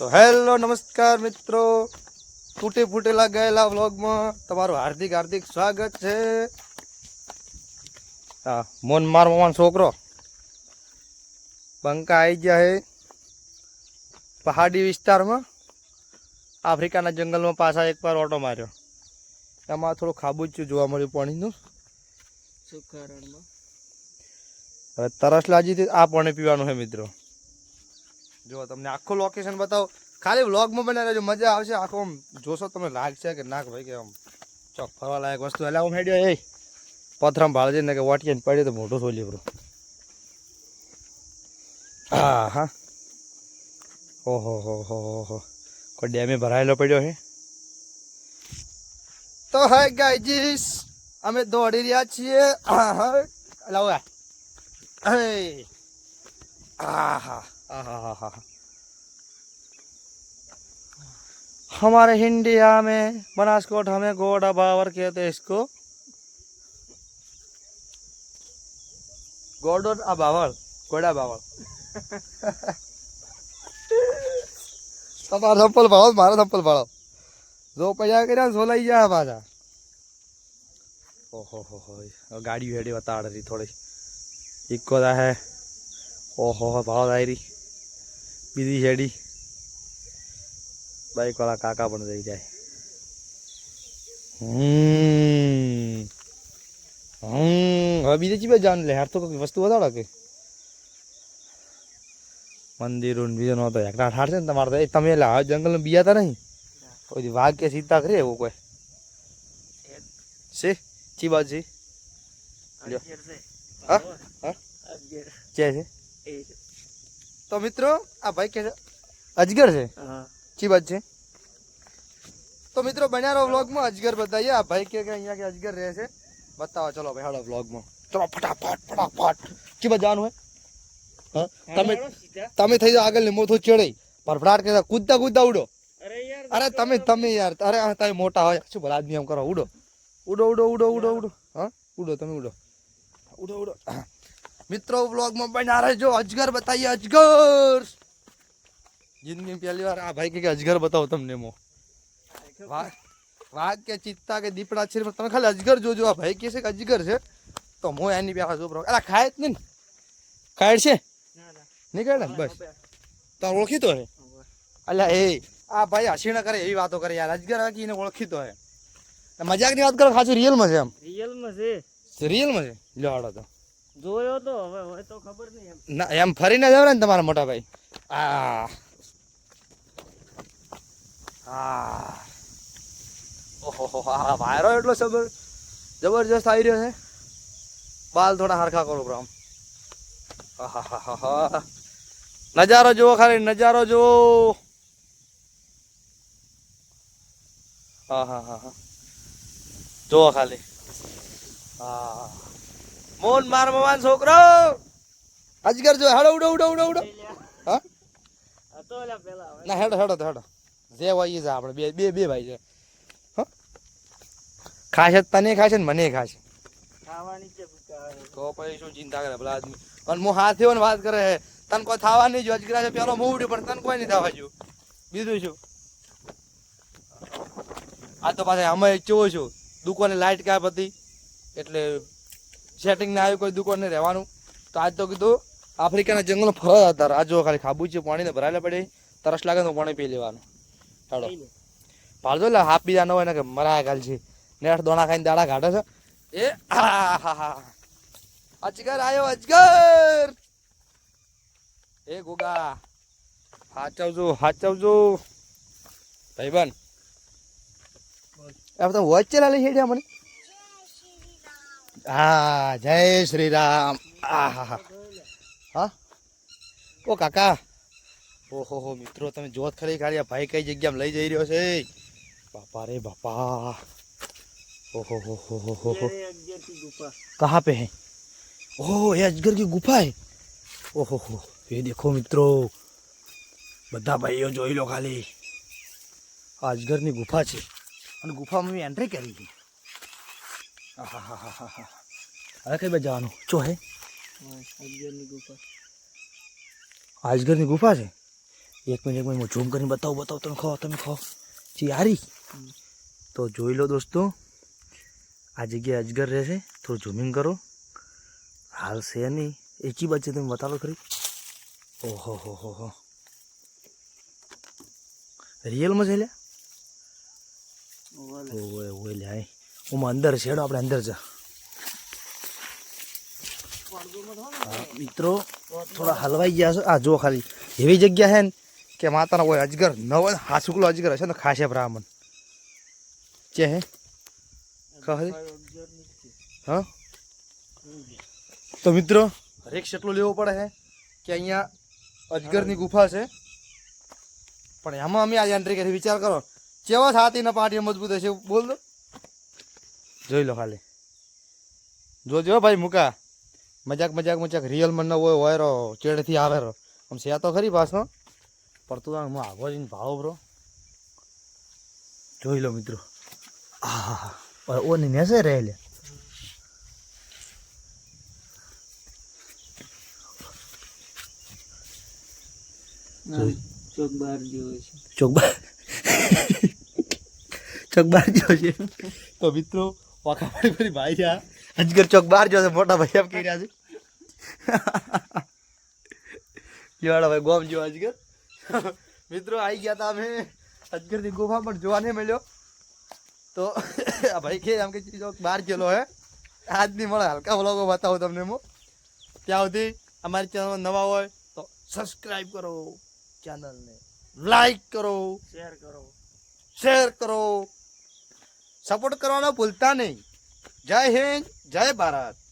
તો હેલો નમસ્કાર મિત્રો. તૂટે ફૂટેલા ગયેલા વ્લોગમાં તમારું હાર્દિક હાર્દિક સ્વાગત છે. હા મોન માર મામાનો છોકરો. બંકા આવી ગયા હે પહાડી વિસ્તારમાં. આફ્રિકાના જંગલમાં પાછા એકવાર ઓટો માર્યો. એમાં થોડું ખાબુચ્યું જોવા મળ્યું પાણીનું. હવે તરસ લાજી આ પાણી પીવાનું છે મિત્રો. જો, તમને આખું લોકેશન બતાવો. ખાલી વ્લોગમાં બને રહેજો મજા આવશે, આખો આમ જોશો તમને લાગશે કે નાક ભાઈ કે આમ ચોક ફરવા લાયક વસ્તુ. એટલે હું હેડ્યો, એ પથરામ ભાળજે ને કે વાટીએ પડ્યો તો મોટું થોલી બ્રો હા હા ઓહો, હો હો હો હો. કોઈ ડેમે ભરાયેલો પડ્યો હે? તો હે ગાઈજીસ અમે દોડી રહ્યા છીએ. હા હા લાવો આ. Hey. आहा आहा हमारे इंडिया में बनासकोट हमें गोड़ा बावर कहते हैं इसको गोडो आ बावल गोड़ा बावल તમારો થપ્પલ ભાળો મારો થપ્પલ ભાળો જો પૈસા કર્યા ને સોલાઈ ગયા પાછા ઓહો હો હો ગાડી હેડી બતાડે થોડી ઇકો હે ઓહો હો ભાવ આયરી બીજી શેડી બાઈકવાળા કાકા પણ થઈ જાય. હમ. હવે બીજે ચીબે જાન લે હાર તો કોઈ વસ્તુ બતાડો કે? મંદિરો ને બીજો નહોતો એકલા ઠાર છે ને તમારે તો. એ તમે એટલે હવે જંગલ બીયા તા નહીં? કોઈ વાઘ કે સીતા કરે એવું કોઈ? છે ચી બાજુ છે. હા? હા? છે? છે. તો મિત્રો આ ભાઈ કે છે અજગર છે? હા. ચી વાત છે. તો મિત્રો બન્યા રહો વ્લોગમાં. અજગર બતાવીએ આ ભાઈ કે કે અહીંયા કે અજગર રહે છે. બતાવો ચલો ભાઈ હાલો વ્લોગમાં. ચલો ફટાફટ ફટાફટ. ચી બાજુ જવાનું હે. હા? તમે હાલો સીધા. તમે થઈ જાઓ આગળ ને મોથું ચડે. ભરભરાટ કે કૂદતા કૂદતા ઉડો. અરે યાર અરે તમે તમે યાર અરે આ તમે મોટા હોય. શું ભલા આદમી એમ કરો? ઉડો. ઉડો ઉડો ઉડો ઉડો ઉડો. હા? ઉડો તમે ઉડો. ઉડો ઉડો. મિત્રો વ્લોગમાં બન્યા રહેજો. અજગર બતાવીએ અજગર. જિંદગી પહેલી વાર આ ભાઈ કે અજગર બતાવો તમને મો. વાઘ કે ચિત્તા કે દીપડા છે તમે ખાલી અજગર જોજો. આ ભાઈ કે છે કે અજગર છે. તો હું એની પાસે જોબરો અરે ખાય જ નહીં ખાય છે? ના ના બસ. તો ઓળખીતો હે? અલ્યા એ આ ભાઈ હસીણા કરે એવી વાતો કરે યાર. અજગર હાકીને ઓળખીતો હે. મજાકની વાત કરો ખાસું રિયલમાં છે આમ રિયલમાં છે. રિયલમાં છે. લ્યો તો. જોયો તો, હવે હવે તો ખબર નહીં એમ. ના, એમ ફરીને જાવ ને તમારા મોટા ભાઈ. આ. આ. ઓહો વાયરો એટલો સબર જબરજસ્ત આવી રહ્યો છે. બાલ થોડા હરખા કરો બ્રામ. નજારો જુઓ ખાલી, નજારો જુઓ. હા હા હા હા. જુઓ ખાલી. હા. મોન માર મવાન છોકરો. અજગર જો હેડો ઉડો ઉડો ઉડો ઉડો. હા? ના હેડો હેડો હેડો. જે હોય એ જ આપણે. બે બે બે ભાઈ છે. હા? ખાશે તને ખાશે ને મને ખાશે. છે તો પછી શું ચિંતા કરે ભલા આદમી? અને હું હાથે ને વાત કરે છે. તને કોઈ થવા નહીં જો અજગરા છે પેલો હું ઉડ્યો પણ તને કોઈ નહીં થવા જો બીજું શું? આ તો પાછા અમે ચેવો છું. દુકાને લાઇટ કાપ હતી એટલે સેટિંગ ના આવ્યું કોઈ દુકાને રહેવાનું. તો આજ તો કીધું આફ્રિકાના જંગલમાં ફરવા હતા. આ જો ખાલી ખાબુ છે પાણીને ભરાયેલા પડે. તરસ લાગે તો પાણી પી લેવાનું. ચાલો પાડજો એટલે હાફ બીજા ન હોય ને કે મરાયા ગાલ છે. નેટ દોણા ખાઈને દાડા કાઢે છે. એ આહાહા. અજગર આયો અજગર! એ ગોગા હાચવજો હાચવજો. ભાઈબંધ. તમે વચ્ચે લાલી છે મને. હા, જય શ્રી રામ હા હા. ઓ, કાકા. ઓહો, હો, મિત્રો, તમે જોત ખરી, ખાલી ભાઈ કઈ જગ્યામાં લઈ જઈ રહ્યો છે? બાપા રે બાપા. ઓહો, હો હો હો હો હો. કહા પે હે? ઓહો એ અજગર કી ગુફા હે? ઓહો, હો. એ દેખો, મિત્રો. બધા ભાઈઓ જોઈ લો ખાલી. આ અજગરની ગુફા છે. અને ગુફામાં મેં એન્ટ્રી કરી હતી હા હા હા હા હા હવે કઈ બાજુ જવાનું ચો હે આજગરની ગુફા છે એક મિનિટ એક મિનિટ હું ઝૂમ કરીને બતાવું બતાવું તમે ખો તમે ખો જી હારી તો જોઈ લો દોસ્તો આ જગ્યાએ અજગર રહેશે થોડું ઝૂમિંગ કરો હાલ છે નહીં એકી બાજુ તમે બતાવો ખરી ઓહો હો હો હો રિયલમાં છે લ્યા ઓવે ઓવે લે આમાં અંદર છેડો આપણે અંદર જા મિત્રો, થોડા હલવાઈ ગયા છો. આ જો ખાલી. એવી જગ્યા છે ને કે માતાના કોઈ અજગર ન હોય ને હાસુકલો અજગર હશે ને, ખાશે બ્રાહ્મણ. છે? હે? તો મિત્રો રિક્સ એટલો લેવો પડે છે કે અહીંયા અજગરની ગુફા છે. પણ એમાં અમે આજે એન્ટ્રી કરી વિચાર કરો. કેવા છાતીના પાટીઓ મજબૂત હશે, બોલ દો જોઈ લો ખાલી. જોજો ભાઈ મુકા. મજાક મજાક મજાક. રિયલમાં ન હોય હોય રો ચેડથી આવે રો આમ છે તો ખરી પાછો પણ તું આમ આગો જઈને ભાવો બ્રો. જોઈ લો મિત્રો. આ ઓ ને નેસે રહે લે. ના, જેવો છે. ચોકબાર. ચોકબાર જો છે. તો મિત્રો વાખા ફરી ફરી ભાઈ આ. અજગર ચોક બાર જો છે મોટા ભાઈ એમ કહી રહ્યા છે. જેવાડા ભાઈ ગોમ જો અજગર. મિત્રો આવી ગયા હતા અમે. અજગરની ગુફા પણ જોવા નહીં મળ્યો. તો આ ભાઈ કે આમ કે ચોક બહાર ગયેલો હે. આજ નહીં મળે હલકા વ્લોગો બતાવું તમને હું. ત્યાં સુધી અમારી ચેનલ નવા હોય તો સબસ્ક્રાઈબ કરો ચેનલને લાઈક કરો. શેર કરો. શેર કરો. સપોર્ટ કરવાનો ભૂલતા નહીં. જય હિન્દ જય ભારત.